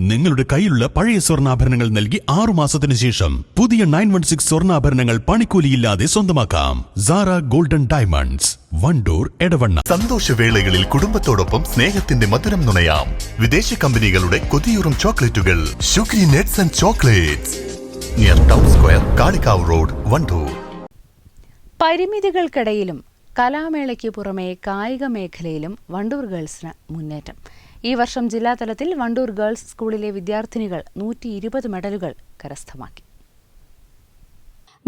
നിങ്ങളുടെ കയ്യിലുള്ള പഴയ സ്വർണാഭരണങ്ങൾ നൽകി ആറു മാസത്തിന് ശേഷം പുതിയ നയൻ വൺ സിക്സ് സ്വർണാഭരണങ്ങൾ പണിക്കൂലിയില്ലാതെ സ്വന്തമാക്കാം. Sara golden diamonds Wandoor Edavanna. സന്തോഷവേളകളിൽ കുടുംബത്തോടൊപ്പം സ്നേഹത്തിന്റെ മധുരം നുണയാം. വിദേശ കമ്പനികളുടെ കൊതിയൂറും ചോക്ലേറ്റുകൾ. Sugary nuts and chocolates. Near town square Kalikavu road Wandoor പരിമിതികൾക്കിടയിലും കലാമേളയ്ക്ക് പുറമെ കായിക മേഖലയിലും വണ്ടൂർ ഗേൾസിന് മുന്നേറ്റം. ഈ വർഷം ജില്ലാതലത്തിൽ വണ്ടൂർ ഗേൾസ് സ്കൂളിലെ വിദ്യാർത്ഥിനികൾ നൂറ്റി മെഡലുകൾ കരസ്ഥമാക്കി.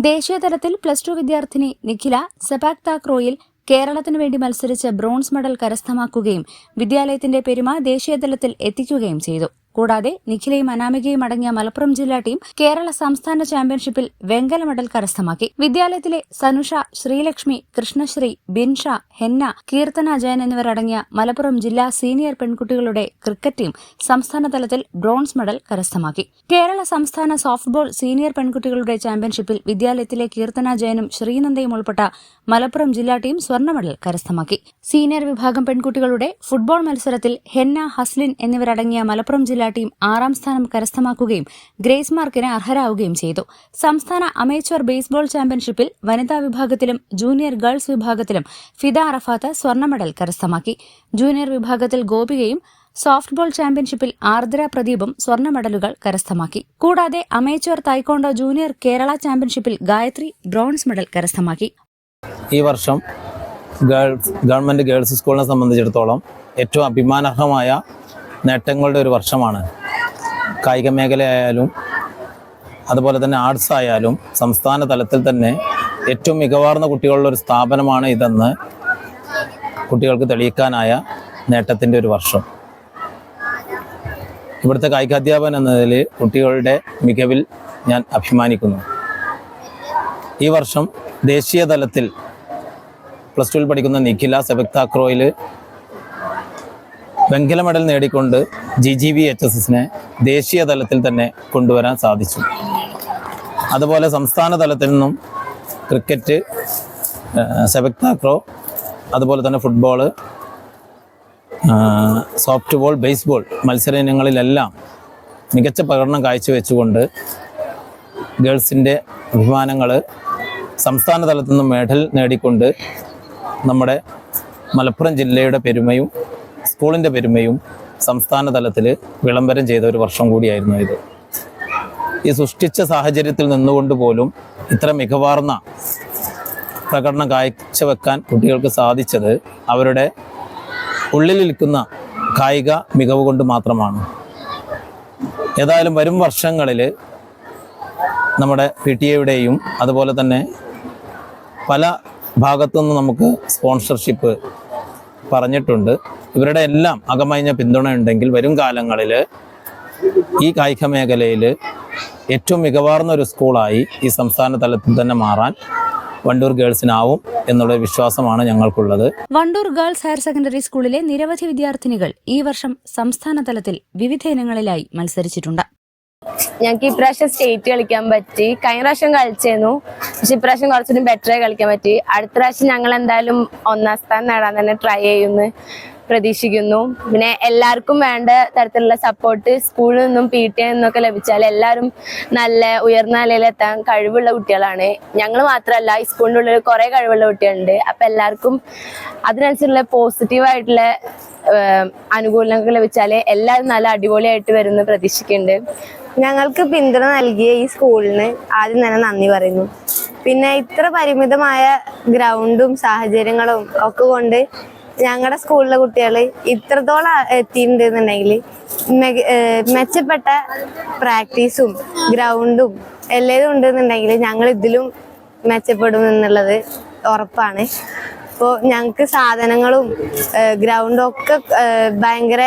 ദേശീയതലത്തിൽ പ്ലസ് ടു വിദ്യാർത്ഥിനി നിഖില സെപാക് താക്രോയിൽ കേരളത്തിനു വേണ്ടി മത്സരിച്ച് ബ്രോൺസ് മെഡൽ കരസ്ഥമാക്കുകയും വിദ്യാലയത്തിന്റെ പെരുമ ദേശീയതലത്തിൽ എത്തിക്കുകയും ചെയ്തു. കൂടാതെ നിഖിലയും അനാമികയും അടങ്ങിയ മലപ്പുറം ജില്ലാ ടീം കേരള സംസ്ഥാന ചാമ്പ്യൻഷിപ്പിൽ വെങ്കല മെഡൽ കരസ്ഥമാക്കി. വിദ്യാലയത്തിലെ സനുഷ ശ്രീലക്ഷ്മി കൃഷ്ണശ്രീ ബിൻഷ ഹെന്ന കീർത്തന ജയൻ എന്നിവരടങ്ങിയ മലപ്പുറം ജില്ലാ സീനിയർ പെൺകുട്ടികളുടെ ക്രിക്കറ്റ് ടീം സംസ്ഥാന തലത്തിൽ ബ്രോൺസ് മെഡൽ കരസ്ഥമാക്കി. കേരള സംസ്ഥാന സോഫ്റ്റ്ബോൾ സീനിയർ പെൺകുട്ടികളുടെ ചാമ്പ്യൻഷിപ്പിൽ വിദ്യാലയത്തിലെ കീർത്തന ജയനും ശ്രീനന്ദയും ഉൾപ്പെട്ട മലപ്പുറം ജില്ലാ ടീം സ്വർണ മെഡൽ കരസ്ഥമാക്കി. സീനിയർ വിഭാഗം പെൺകുട്ടികളുടെ ഫുട്ബോൾ മത്സരത്തിൽ ഹെന്ന ഹസ്ലിൻ എന്നിവരടങ്ങിയ മലപ്പുറം ജില്ലാ ടീം ആറാം സ്ഥാനം കരസ്ഥമാക്കുകയും ഗ്രേസ് മാർക്കിന് അർഹരാവുകയും ചെയ്തു. സംസ്ഥാന അമേച്ചർ ബേസ്ബോൾ ചാമ്പ്യൻഷിപ്പിൽ വനിതാ വിഭാഗത്തിലും ജൂനിയർ ഗേൾസ് വിഭാഗത്തിലും ഫിദ അറഫാത്ത് സ്വർണ മെഡൽ കരസ്ഥമാക്കി. ജൂനിയർ വിഭാഗത്തിൽ ഗോപികയും സോഫ്റ്റ്ബോൾ ചാമ്പ്യൻഷിപ്പിൽ ആർദ്ര പ്രദീപും സ്വർണ മെഡലുകൾ കരസ്ഥമാക്കി. കൂടാതെ അമേച്ചർ തായ്ക്കോണ്ടോ ജൂനിയർ കേരള ചാമ്പ്യൻഷിപ്പിൽ ഗായത്രി ബ്രോൺസ് മെഡൽ കരസ്ഥമാക്കി. ഈ വർഷം ഗവൺമെന്റ് ഗേൾസ് സ്കൂളിനെ സംബന്ധിച്ചിടത്തോളം ഏറ്റവും അഭിമാനാർഹമായ നേട്ടങ്ങളുടെ ഒരു വർഷമാണ്. കായിക മേഖലയായാലും അതുപോലെ തന്നെ ആർട്സ് ആയാലും സംസ്ഥാന തലത്തിൽ തന്നെ ഏറ്റവും മികവാർന്ന കുട്ടികളുള്ള ഒരു സ്ഥാപനമാണ് ഇതെന്ന് കുട്ടികൾക്ക് തെളിയിക്കാനായ നേട്ടത്തിന്റെ ഒരു വർഷം. ഇവിടുത്തെ കായികാധ്യാപകൻ എന്നതിൽ കുട്ടികളുടെ മികവിൽ ഞാൻ അഭിമാനിക്കുന്നു. ഈ വർഷം ദേശീയ തലത്തിൽ പ്ലസ് ടുവിൽ പഠിക്കുന്ന നിഖില സെബക് താക്രോയിൽ വെങ്കല medal നേടിക്കൊണ്ട് G G V H S എസിനെ ദേശീയ തലത്തിൽ തന്നെ കൊണ്ടുവരാൻ സാധിച്ചു. അതുപോലെ സംസ്ഥാന തലത്തിൽ നിന്നും ക്രിക്കറ്റ് സെബക് താക്രോ അതുപോലെ തന്നെ ഫുട്ബോൾ സോഫ്റ്റ് ബോൾ ബേസ്ബോൾ മത്സര ഇനങ്ങളിലെല്ലാം മികച്ച പ്രകടനം കാഴ്ചവെച്ചുകൊണ്ട് ഗേൾസിന്റെ അഭിമാനങ്ങൾ സംസ്ഥാന തലത്തിൽ നിന്നും മെഡൽ നേടിക്കൊണ്ട് നമ്മുടെ മലപ്പുറം ജില്ലയുടെ പെരുമയും സ്കൂളിന്റെ പെരുമയും സംസ്ഥാന തലത്തിൽ വിളംബരം ചെയ്ത ഒരു വർഷം കൂടിയായിരുന്നു ഇത്. ഈ സൃഷ്ടിച്ച സാഹചര്യത്തിൽ നിന്നുകൊണ്ട് പോലും ഇത്ര മികവാർന്ന പ്രകടനം കാഴ്ചവെക്കാൻ കുട്ടികൾക്ക് സാധിച്ചത് അവരുടെ ഉള്ളിലിരിക്കുന്ന കായിക മികവ് കൊണ്ട് മാത്രമാണ്. ഏതായാലും വരും വർഷങ്ങളിൽ നമ്മുടെ പി ടി എയുടെയും അതുപോലെ തന്നെ പല ഭാഗത്തുനിന്ന് നമുക്ക് സ്പോൺസർഷിപ്പ് പറഞ്ഞിട്ടുണ്ട്. ഇവരുടെ എല്ലാം അകമഴിഞ്ഞ പിന്തുണ ഉണ്ടെങ്കിൽ വരും കാലങ്ങളിൽ ഈ കായിക മേഖലയിൽ ഏറ്റവും മികവാർന്ന ഒരു സ്കൂളായി ഈ സംസ്ഥാന തലത്തിൽ തന്നെ മാറാൻ വണ്ടൂർ ഗേൾസിനാവും എന്നുള്ള വിശ്വാസമാണ് ഞങ്ങൾക്കുള്ളത്. വണ്ടൂർ ഗേൾസ് ഹയർ സെക്കൻഡറി സ്കൂളിലെ നിരവധി വിദ്യാർത്ഥിനികൾ ഈ വർഷം സംസ്ഥാന തലത്തിൽ വിവിധ ഇനങ്ങളിലായി മത്സരിച്ചിട്ടുണ്ട്. ഞങ്ങൾക്ക് ഇപ്രാവശ്യം സ്റ്റേറ്റ് കളിക്കാൻ പറ്റി. കഴിഞ്ഞ പ്രാവശ്യം കളിച്ചേന്നു പക്ഷെ ഇപ്രാവശ്യം കുറച്ചുകൂടി ബെറ്റർ കളിക്കാൻ പറ്റി. അടുത്ത പ്രാവശ്യം ഞങ്ങൾ എന്തായാലും ഒന്നാം സ്ഥാനം നേടാൻ തന്നെ ട്രൈ ചെയ്യുന്നു പ്രതീക്ഷിക്കുന്നു. പിന്നെ എല്ലാവർക്കും വേണ്ട തരത്തിലുള്ള സപ്പോർട്ട് സ്കൂളിൽ നിന്നും പി ടി നിന്നൊക്കെ ലഭിച്ചാൽ എല്ലാവരും നല്ല ഉയർന്ന നിലയിലെത്താൻ കഴിവുള്ള കുട്ടികളാണ്. ഞങ്ങൾ മാത്രമല്ല ഈ സ്കൂളിന്റെ ഉള്ളിൽ കുറേ കഴിവുള്ള കുട്ടികളുണ്ട്. അപ്പം എല്ലാവർക്കും അതിനനുസരിച്ചുള്ള പോസിറ്റീവായിട്ടുള്ള അനുകൂലങ്ങൾ ലഭിച്ചാൽ എല്ലാവരും നല്ല അടിപൊളിയായിട്ട് വരുമെന്ന് പ്രതീക്ഷിക്കുന്നുണ്ട്. ഞങ്ങൾക്ക് പിന്തുണ നൽകിയ ഈ സ്കൂളിന് ആദ്യം തന്നെ നന്ദി പറയുന്നു. പിന്നെ ഇത്ര പരിമിതമായ ഗ്രൗണ്ടും സാഹചര്യങ്ങളും ഒക്കെ കൊണ്ട് ഞങ്ങളുടെ സ്കൂളിലെ കുട്ടികൾ ഇത്രത്തോളം എത്തിയിട്ടുണ്ടെന്നുണ്ടെങ്കിൽ മെച്ചപ്പെട്ട പ്രാക്ടീസും ഗ്രൗണ്ടും എല്ലാം ഉണ്ടെന്നുണ്ടെങ്കിൽ ഞങ്ങൾ ഇതിലും മെച്ചപ്പെടും എന്നുള്ളത് ഉറപ്പാണ്. അപ്പോൾ ഞങ്ങൾക്ക് സാധനങ്ങളും ഗ്രൗണ്ടും ഒക്കെ ഭയങ്കര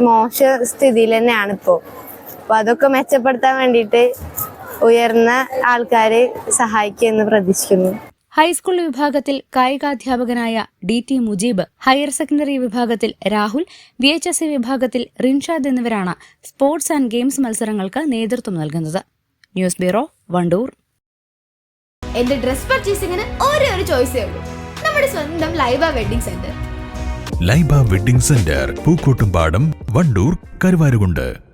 മോശ സ്ഥിതിയിൽ തന്നെയാണ് ഇപ്പോൾ അപ്പോൾ അതൊക്കെ മെച്ചപ്പെടുത്താൻ വേണ്ടിയിട്ട് ഉയർന്ന ആൾക്കാരെ സഹായിക്കുമെന്ന് പ്രതീക്ഷിക്കുന്നു. ഹൈസ്കൂൾ വിഭാഗത്തിൽ കായികാധ്യാപകനായ D T Mujeeb higher secondary വിഭാഗത്തിൽ Rahul V H S C വിഭാഗത്തിൽ റിൻഷാദ് എന്നിവരാണ് സ്പോർട്സ് ആൻഡ് ഗെയിംസ് മത്സരങ്ങൾക്ക് നേതൃത്വം നൽകുന്നത്. News bureau Wandoor. എന്റെ ഡ്രസ് പർച്ചേസിംഗിന് ഒരേ ഒരു ചോയ്സേ ഉള്ളൂ. നമ്മുടെ സ്വന്തം Laiba wedding centre. Laiba wedding centre Pookkottumpadam Wandoor Karuvarakundu.